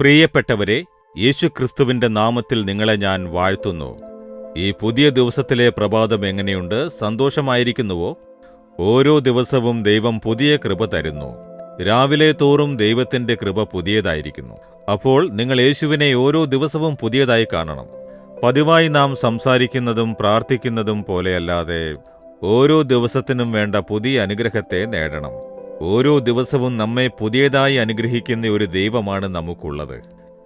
പ്രിയപ്പെട്ടവരെ യേശുക്രിസ്തുവിന്റെ നാമത്തിൽ നിങ്ങളെ ഞാൻ വാഴ്ത്തുന്നു. ഈ പുതിയ ദിവസത്തിലെ പ്രഭാതം എങ്ങനെയുണ്ട്? സന്തോഷമായിരിക്കുന്നുവോ? ഓരോ ദിവസവും ദൈവം പുതിയ കൃപ തരുന്നു. രാവിലെ തോറും ദൈവത്തിന്റെ കൃപ പുതിയതായിരിക്കുന്നു. അപ്പോൾ നിങ്ങൾ യേശുവിനെ ഓരോ ദിവസവും പുതിയതായി കാണണം. പതിവായി നാം സംസാരിക്കുന്നതും പ്രാർത്ഥിക്കുന്നതും പോലെയല്ലാതെ ഓരോ ദിവസത്തിനും വേണ്ട പുതിയ അനുഗ്രഹത്തെ നേടണം. ഓരോ ദിവസവും നമ്മെ പുതിയതായി അനുഗ്രഹിക്കുന്ന ഒരു ദൈവമാണ് നമുക്കുള്ളത്.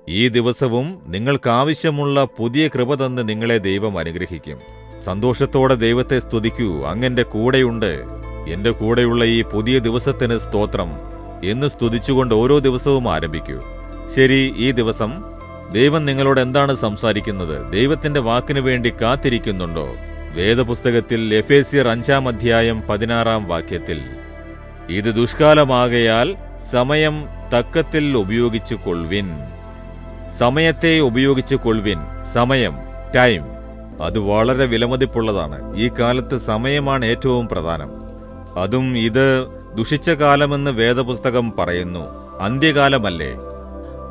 ഈ ദിവസവും നിങ്ങൾക്കാവശ്യമുള്ള പുതിയ കൃപ തന്ന് നിങ്ങളെ ദൈവം അനുഗ്രഹിക്കും. സന്തോഷത്തോടെ ദൈവത്തെ സ്തുതിക്കൂ. അങ്ങന്റെ കൂടെയുണ്ട്. എന്റെ കൂടെയുള്ള ഈ പുതിയ ദിവസത്തിന് സ്തോത്രം എന്ന് സ്തുതിച്ചുകൊണ്ട് ഓരോ ദിവസവും ആരംഭിക്കൂ. ശരി ഈ ദിവസം ദൈവം നിങ്ങളോട് എന്താണ് സംസാരിക്കുന്നത്? ദൈവത്തിന്റെ വാക്കിനു വേണ്ടി കാത്തിരിക്കുന്നുണ്ടോ? വേദപുസ്തകത്തിൽ എഫേസിയർ അഞ്ചാം അധ്യായം പതിനാറാം വാക്യത്തിൽ ഇത് ദുഷ്കാലമാകയാൽ സമയം തക്കത്തിൽ ഉപയോഗിച്ചു കൊള്ളുവിൻ സമയത്തെ ഉപയോഗിച്ചു കൊള്ളുവിൻ സമയം ടൈം. അത് വളരെ വിലമതിപ്പുള്ളതാണ്. ഈ കാലത്ത് സമയമാണ് ഏറ്റവും പ്രധാനം. അതും ഇത് ദുഷിച്ച കാലമെന്ന് വേദപുസ്തകം പറയുന്നു. അന്ത്യകാലമല്ലേ?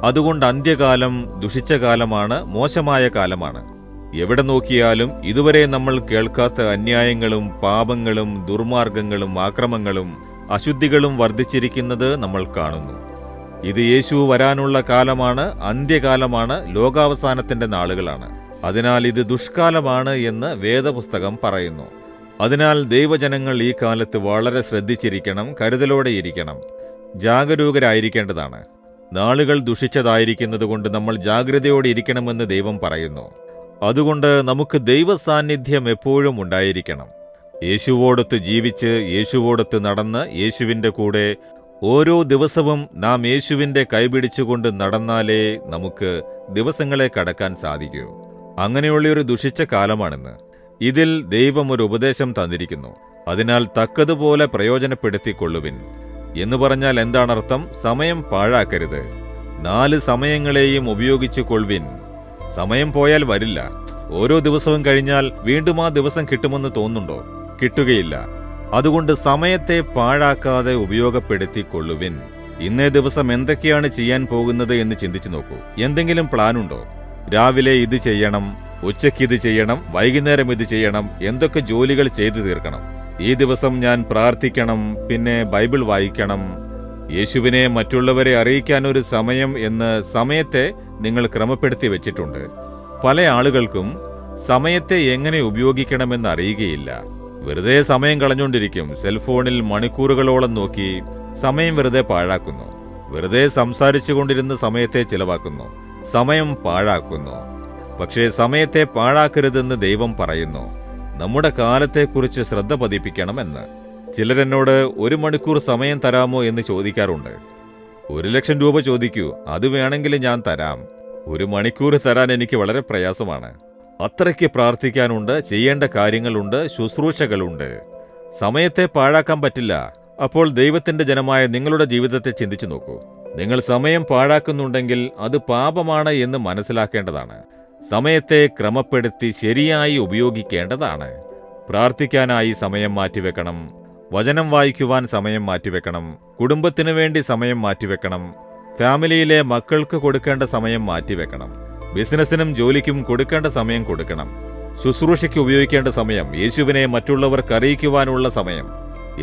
അതുകൊണ്ട് അന്ത്യകാലം ദുഷിച്ച കാലമാണ് മോശമായ കാലമാണ്. എവിടെ നോക്കിയാലും ഇതുവരെ നമ്മൾ കേൾക്കാത്ത അന്യായങ്ങളും പാപങ്ങളും ദുർമാർഗങ്ങളും ആക്രമങ്ങളും അശുദ്ധികളും വർദ്ധിച്ചിരിക്കുന്നത് നമ്മൾ കാണുന്നു. ഇത് യേശു വരാനുള്ള കാലമാണ് അന്ത്യകാലമാണ് ലോകാവസാനത്തിന്റെ നാളുകളാണ്. അതിനാൽ ഇത് ദുഷ്കാലമാണ് എന്ന് വേദപുസ്തകം പറയുന്നു. അതിനാൽ ദൈവജനങ്ങൾ ഈ കാലത്ത് വളരെ ശ്രദ്ധിച്ചിരിക്കണം കരുതലോടെ ഇരിക്കണം. ജാഗരൂകരായിരിക്കേണ്ടതാണ്. നാളുകൾ ദുഷിച്ചതായിരിക്കുന്നതുകൊണ്ട് നമ്മൾ ജാഗ്രതയോടെ ഇരിക്കണമെന്ന് ദൈവം പറയുന്നു. അതുകൊണ്ട് നമുക്ക് ദൈവസാന്നിധ്യം എപ്പോഴും ഉണ്ടായിരിക്കണം. യേശുവോടൊത്ത് ജീവിച്ച് യേശുവോടൊത്ത് നടന്ന് യേശുവിന്റെ കൂടെ ഓരോ ദിവസവും നാം യേശുവിന്റെ കൈപിടിച്ചുകൊണ്ട് നടന്നാലേ നമുക്ക് ദിവസങ്ങളെ കടക്കാൻ സാധിക്കൂ. അങ്ങനെയുള്ളൊരു ദുഷിച്ച കാലമാണിന്ന്. ഇതിൽ ദൈവം ഒരു ഉപദേശം തന്നിരിക്കുന്നു. അതിനാൽ തക്കതുപോലെ പ്രയോജനപ്പെടുത്തിക്കൊള്ളുവിൻ. എന്ന് പറഞ്ഞാൽ എന്താണർത്ഥം? സമയം പാഴാക്കരുത്. നാല് സമയങ്ങളെയും ഉപയോഗിച്ചു കൊള്ളുവിൻ സമയം പോയാൽ വരില്ല. ഓരോ ദിവസവും കഴിഞ്ഞാൽ വീണ്ടും ആ ദിവസം കിട്ടുമെന്ന് തോന്നുന്നുണ്ടോ? കിട്ടുകയില്ല. അതുകൊണ്ട് സമയത്തെ പാഴാക്കാതെ ഉപയോഗപ്പെടുത്തിക്കൊള്ളുവിൻ. ഇന്നേ ദിവസം എന്തൊക്കെയാണ് ചെയ്യാൻ പോകുന്നത് എന്ന് ചിന്തിച്ചു നോക്കൂ. എന്തെങ്കിലും പ്ലാൻ ഉണ്ടോ രാവിലെ ഇത് ചെയ്യണം ഉച്ചയ്ക്ക് ഇത് ചെയ്യണം വൈകുന്നേരം ഇത് ചെയ്യണം എന്തൊക്കെ ജോലികൾ ചെയ്തു തീർക്കണം? ഈ ദിവസം ഞാൻ പ്രാർത്ഥിക്കണം പിന്നെ ബൈബിൾ വായിക്കണം. യേശുവിനെ മറ്റുള്ളവരെ അറിയിക്കാൻ ഒരു സമയം എന്ന് സമയത്തെ നിങ്ങൾ ക്രമപ്പെടുത്തി വെച്ചിട്ടുണ്ട്. പല ആളുകൾക്കും സമയത്തെ എങ്ങനെ ഉപയോഗിക്കണമെന്ന് അറിയുകയില്ല. വെറുതെ സമയം കളഞ്ഞുകൊണ്ടിരിക്കും. സെൽഫോണിൽ മണിക്കൂറുകളോളം നോക്കി സമയം വെറുതെ പാഴാക്കുന്നു. വെറുതെ സംസാരിച്ചു കൊണ്ടിരുന്ന സമയത്തെ ചിലവാക്കുന്നു. സമയം പാഴാക്കുന്നു. പക്ഷേ സമയത്തെ പാഴാക്കരുതെന്ന് ദൈവം പറയുന്നു. നമ്മുടെ കാലത്തെക്കുറിച്ച് ശ്രദ്ധ പതിപ്പിക്കണമെന്ന്. ചിലരെന്നോട് ഒരു മണിക്കൂർ സമയം തരാമോ എന്ന് ചോദിക്കാറുണ്ട്. ഒരു ലക്ഷം രൂപ ചോദിക്കൂ. അത് വേണമെങ്കിൽ ഞാൻ തരാം. ഒരു മണിക്കൂർ തരാൻ എനിക്ക് വളരെ പ്രയാസമാണ്. അത്രയ്ക്ക് പ്രാർത്ഥിക്കാനുണ്ട് ചെയ്യേണ്ട കാര്യങ്ങളുണ്ട് ശുശ്രൂഷകളുണ്ട്. സമയത്തെ പാഴാക്കാൻ പറ്റില്ല. അപ്പോൾ ദൈവത്തിന്റെ ജനമായ നിങ്ങളുടെ ജീവിതത്തെ ചിന്തിച്ചു നോക്കൂ. നിങ്ങൾ സമയം പാഴാക്കുന്നുണ്ടെങ്കിൽ അത് പാപമാണ് എന്ന് മനസ്സിലാക്കേണ്ടതാണ്. സമയത്തെ ക്രമപ്പെടുത്തി ശരിയായി ഉപയോഗിക്കേണ്ടതാണ്. പ്രാർത്ഥിക്കാനായി സമയം മാറ്റിവെക്കണം. വചനം വായിക്കുവാൻ സമയം മാറ്റിവെക്കണം. കുടുംബത്തിനു വേണ്ടി സമയം മാറ്റിവെക്കണം. ഫാമിലിയിലെ മക്കൾക്ക് കൊടുക്കേണ്ട സമയം മാറ്റിവെക്കണം. ബിസിനസ്സിനും ജോലിക്കും കൊടുക്കേണ്ട സമയം കൊടുക്കണം. ശുശ്രൂഷയ്ക്ക് ഉപയോഗിക്കേണ്ട സമയം യേശുവിനെ മറ്റുള്ളവർക്ക് അറിയിക്കുവാനുള്ള സമയം.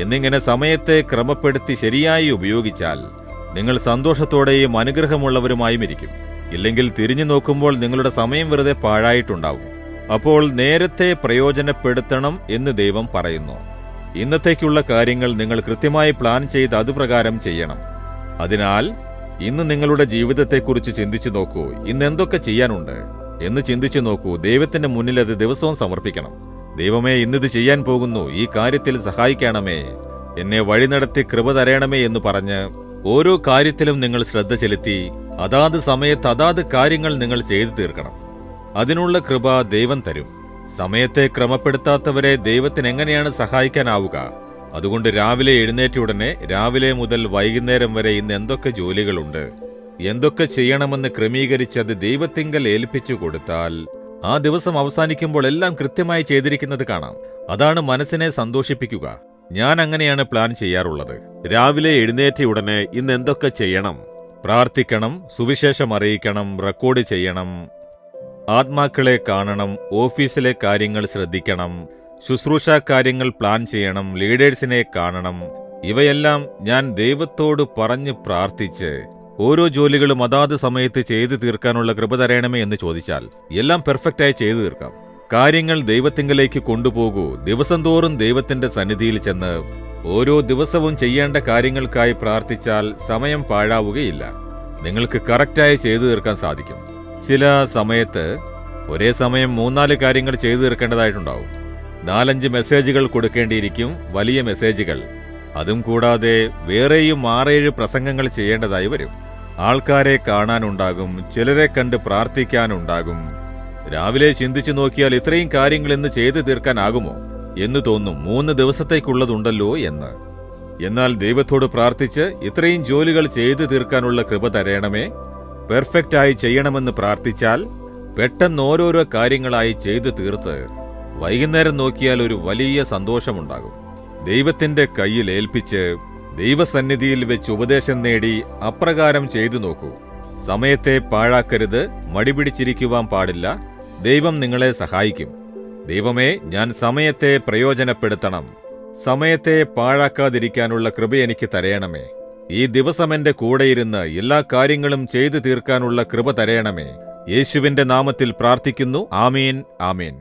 എന്നിങ്ങനെ സമയത്തെ ക്രമപ്പെടുത്തി ശരിയായി ഉപയോഗിച്ചാൽ നിങ്ങൾ സന്തോഷത്തോടെയും അനുഗ്രഹമുള്ളവരുമായും ഇരിക്കും. ഇല്ലെങ്കിൽ തിരിഞ്ഞു നോക്കുമ്പോൾ നിങ്ങളുടെ സമയം വെറുതെ പാഴായിട്ടുണ്ടാവും. അപ്പോൾ നേരത്തെ പ്രയോജനപ്പെടുത്തണം എന്ന് ദൈവം പറയുന്നു. ഇന്നത്തേക്കുള്ള കാര്യങ്ങൾ നിങ്ങൾ കൃത്യമായി പ്ലാൻ ചെയ്ത് അതുപ്രകാരം ചെയ്യണം. അതിനാൽ ഇന്ന് നിങ്ങളുടെ ജീവിതത്തെക്കുറിച്ച് ചിന്തിച്ചു നോക്കൂ. ഇന്ന് എന്തൊക്കെ ചെയ്യാനുണ്ട്? എന്ന് ചിന്തിച്ചു നോക്കൂ. ദൈവത്തിന്റെ മുന്നിൽ അത് ദിവസവും സമർപ്പിക്കണം. ദൈവമേ ഇന്നിത് ചെയ്യാൻ പോകുന്നു. ഈ കാര്യത്തിൽ സഹായിക്കണമേ. എന്നെ വഴി നടത്തി കൃപ തരയണമേ എന്ന് പറഞ്ഞ് ഓരോ കാര്യത്തിലും നിങ്ങൾ ശ്രദ്ധ ചെലുത്തി അതാത് സമയത്ത് അതാത് കാര്യങ്ങൾ നിങ്ങൾ ചെയ്തു തീർക്കണം. അതിനുള്ള കൃപ ദൈവം തരും. സമയത്തെ ക്രമപ്പെടുത്താത്തവരെ ദൈവത്തിന് എങ്ങനെയാണ് സഹായിക്കാനാവുക? അതുകൊണ്ട് രാവിലെ എഴുന്നേറ്റ ഉടനെ രാവിലെ മുതൽ വൈകുന്നേരം വരെ ഇന്ന് എന്തൊക്കെ ജോലികളുണ്ട്? എന്തൊക്കെ ചെയ്യണമെന്ന് ക്രമീകരിച്ച് അത് ദൈവത്തിങ്കൽ ഏൽപ്പിച്ചു കൊടുത്താൽ ആ ദിവസം അവസാനിക്കുമ്പോൾ എല്ലാം കൃത്യമായി ചെയ്തിരിക്കുന്നത് കാണാം. അതാണ് മനസ്സിനെ സന്തോഷിപ്പിക്കുക. ഞാൻ അങ്ങനെയാണ് പ്ലാൻ ചെയ്യാറുള്ളത്. രാവിലെ എഴുന്നേറ്റ ഉടനെ ഇന്ന് എന്തൊക്കെ ചെയ്യണം? പ്രാർത്ഥിക്കണം സുവിശേഷം അറിയിക്കണം റെക്കോർഡ് ചെയ്യണം ആത്മാക്കളെ കാണണം ഓഫീസിലെ കാര്യങ്ങൾ ശ്രദ്ധിക്കണം ശുശ്രൂഷ കാര്യങ്ങൾ പ്ലാൻ ചെയ്യണം ലീഡേഴ്സിനെ കാണണം. ഇവയെല്ലാം ഞാൻ ദൈവത്തോട് പറഞ്ഞ് പ്രാർത്ഥിച്ച് ഓരോ ജോലികളും അതാത് സമയത്ത് ചെയ്തു തീർക്കാനുള്ള കൃപ തരയണമേ എന്ന് ചോദിച്ചാൽ എല്ലാം പെർഫെക്റ്റായി ചെയ്തു തീർക്കാം. കാര്യങ്ങൾ ദൈവത്തിങ്കലേക്ക് കൊണ്ടുപോകൂ. ദിവസം തോറും ദൈവത്തിന്റെ സന്നിധിയിൽ ചെന്ന് ഓരോ ദിവസവും ചെയ്യേണ്ട കാര്യങ്ങൾക്കായി പ്രാർത്ഥിച്ചാൽ സമയം പാഴാവുകയില്ല. നിങ്ങൾക്ക് കറക്റ്റായി ചെയ്തു തീർക്കാൻ സാധിക്കും. ചില സമയത്ത് ഒരേ സമയം മൂന്നാൽ കാര്യങ്ങൾ ചെയ്തു തീർക്കേണ്ടതായിട്ടുണ്ടാവും. നാലഞ്ച് മെസ്സേജുകൾ കൊടുക്കേണ്ടിയിരിക്കും വലിയ മെസ്സേജുകൾ. അതും കൂടാതെ വേറെയും ആറേഴ് പ്രസംഗങ്ങൾ ചെയ്യേണ്ടതായി വരും. ആൾക്കാരെ കാണാനുണ്ടാകും ചിലരെ കണ്ട് പ്രാർത്ഥിക്കാനുണ്ടാകും. രാവിലെ ചിന്തിച്ചു നോക്കിയാൽ ഇത്രയും കാര്യങ്ങൾ ഇന്ന് ചെയ്തു തീർക്കാനാകുമോ എന്ന് തോന്നും മൂന്ന് ദിവസത്തേക്കുള്ളതുണ്ടല്ലോ എന്ന്. എന്നാൽ ദൈവത്തോട് പ്രാർത്ഥിച്ച് ഇത്രയും ജോലികൾ ചെയ്തു തീർക്കാനുള്ള കൃപ തരയണമേ പെർഫെക്റ്റായി ചെയ്യണമെന്ന് പ്രാർത്ഥിച്ചാൽ പെട്ടെന്ന് ഓരോരോ കാര്യങ്ങളായി ചെയ്തു തീർത്ത് വൈകുന്നേരം നോക്കിയാൽ ഒരു വലിയ സന്തോഷമുണ്ടാകും. ദൈവത്തിന്റെ കയ്യിൽ ഏൽപ്പിച്ച് ദൈവസന്നിധിയിൽ വെച്ച് ഉപദേശം നേടി അപ്രകാരം ചെയ്തു നോക്കൂ. സമയത്തെ പാഴാക്കരുത് മടിപിടിച്ചിരിക്കുവാൻ പാടില്ല. ദൈവം നിങ്ങളെ സഹായിക്കും. ദൈവമേ ഞാൻ സമയത്തെ പ്രയോജനപ്പെടുത്തണം. സമയത്തെ പാഴാക്കാതിരിക്കാനുള്ള കൃപ എനിക്ക് തരയണമേ. ഈ ദിവസം എന്റെ കൂടെയിരുന്ന് എല്ലാ കാര്യങ്ങളും ചെയ്തു തീർക്കാനുള്ള കൃപ തരയണമേ. യേശുവിന്റെ നാമത്തിൽ പ്രാർത്ഥിക്കുന്നു. ആമീൻ ആമീൻ.